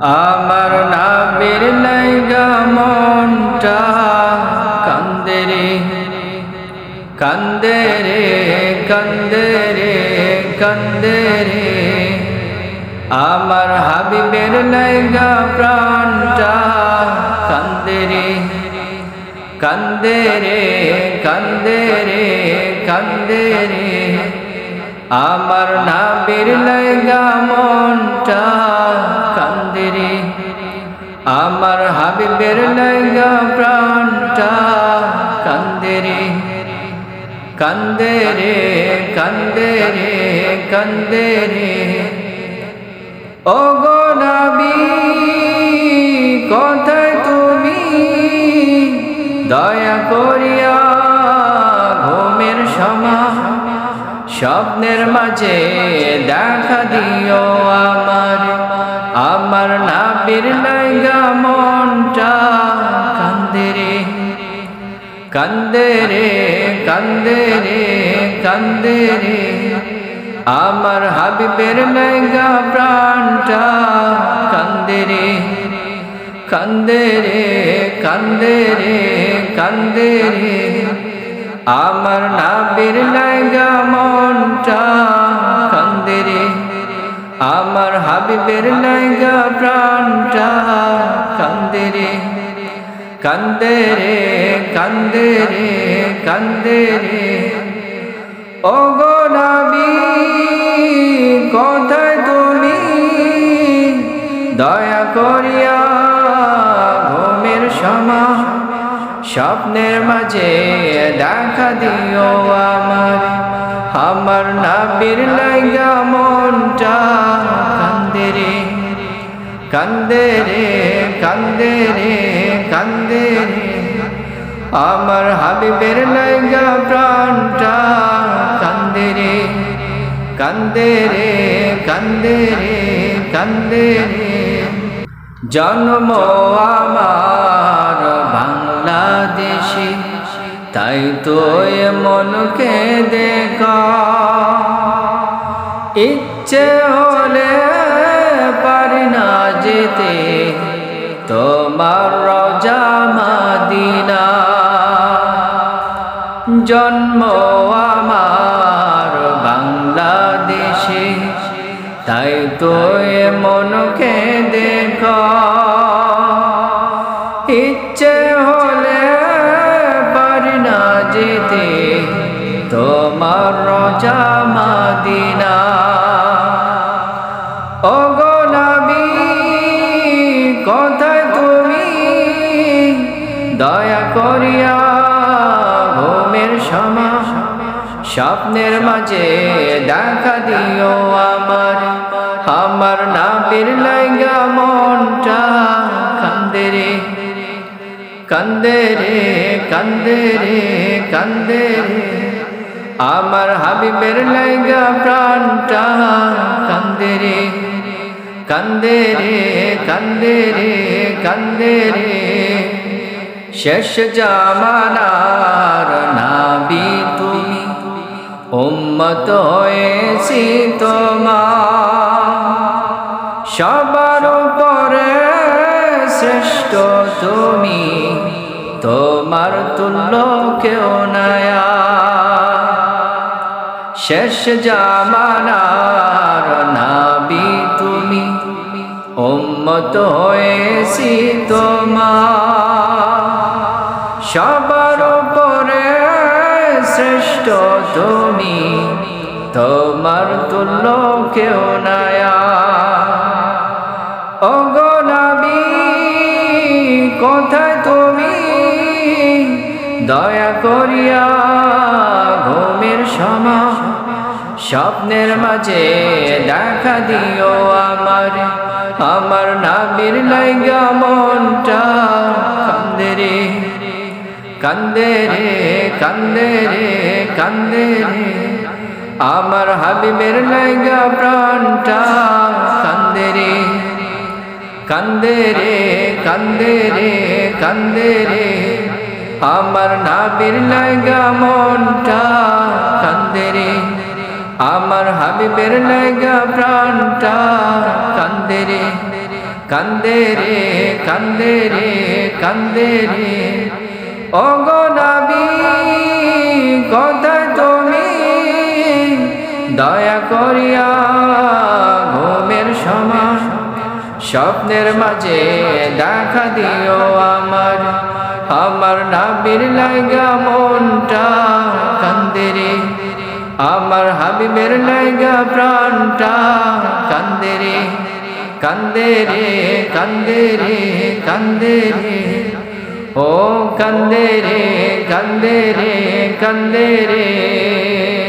আমার নাবির লাইগা মনটা কান্দে রে কান্দে রে কান্দে রে কান্দে রে। আমার হাবিবের লাইগা প্রাণটা কান্দে রে কান্দে রে কান্দে রে কান্দে রে। আমার নাবির লাইগা মনটা রে। আমার হাবিবের লাইগা প্রাণটা কান্দে রে। কান্দে রে কান্দে রে কান্দে রে। ও গো কোথায় তুমি? দয়া করিয়া ঘুমের সমা স্বপ্নের মাঝে দেখা দিও আমার। আমার নাবির লাইগা মনটা কান্দে রে কান্দে রে কান্দে রে কান্দে রে। আমার হাবিবের লাইগা প্রাণটা কান্দে রে কান্দে রে কান্দে রে কান্দে রে। আমার নাবির লাইগা মনটা আমার হাবিবের লাইগা প্রাণটা কান্দে রে কান্দে রে কান্দে রে কান্দে রে। ও গো নাবি, কোথায় তুমি দয়া করিয়া ঘুমের সমা স্বপ্নের মাঝে দেখা দিও আমার আমার নাবির লাইগা মনটা কান্দে রে কান্দে রে কান্দে রে আমার হাবিবের লাইগা প্রাণটা কান্দে রে কান্দে রে কান্দে রে কান্দে রে জন্ম আমার বাংলাদেশে, তাই তো মনকে দেখা। ইচ্ছে না যেতে তোমার রজা মাদিনা। জন্ম আমার বাংলাদেশে, তাই তো এ মনকে দেখ ইচ্ছে হলে পারি না যেতে, তোমার রজা মাদিনা। স্বপ্নের মাঝে দেখা দিও আমার। আমার নাবির লাইগা মনটা কান্দে রে কান্দে রে কান্দে রে কান্দে রে। আমার হাবিবের লাইগা প্রাণটা কান্দে রে কান্দে রে কান্দে রে কান্দে রে। শেষ জামানার নাবি তুমি উম্মত হয়েছি তোমার। সবার উপরে শ্রেষ্ঠ তুমি। তোমার তুল্য কেউ নয়া শেষ জামানার নাবি তুমি। উম্মত হয়েছি তোমার। সবার উপরে শ্রেষ্ঠ তুমি তোমার তুল্য কেউ নয়া কোথায় তুমি? দয়া করিয়া ঘুমের সমা স্বপ্নের মাঝে দেখা দিও আমার। আমার নাবির লাইগা মনটা কান্দে রে কান্দে রে কান্দে রে। আমার হাবিবের লাইগা প্রাণটা কান্দে রে। কান্দে রে কান্দে রে কান্দে রে। আমার নাবির লাইগা মনটা কান্দে রে। আমার হাবিবের লাইগা প্রাণটা কান্দে রে। কান্দে রে কান্দে রে কান্দে রে। কথা তুমি দয়া করিয়া ঘুমের সমান স্বপ্নের মাঝে দেখা দিও আমার। আমার নাবির লাগা মনটা কান্দে রে। আমার হাবিবের লাগা প্রাণটা কান্দে রে। কান্দে রে কান্দে রে কান্দে রে। ও কান্দে রে কান্দে রে কান্দে রে।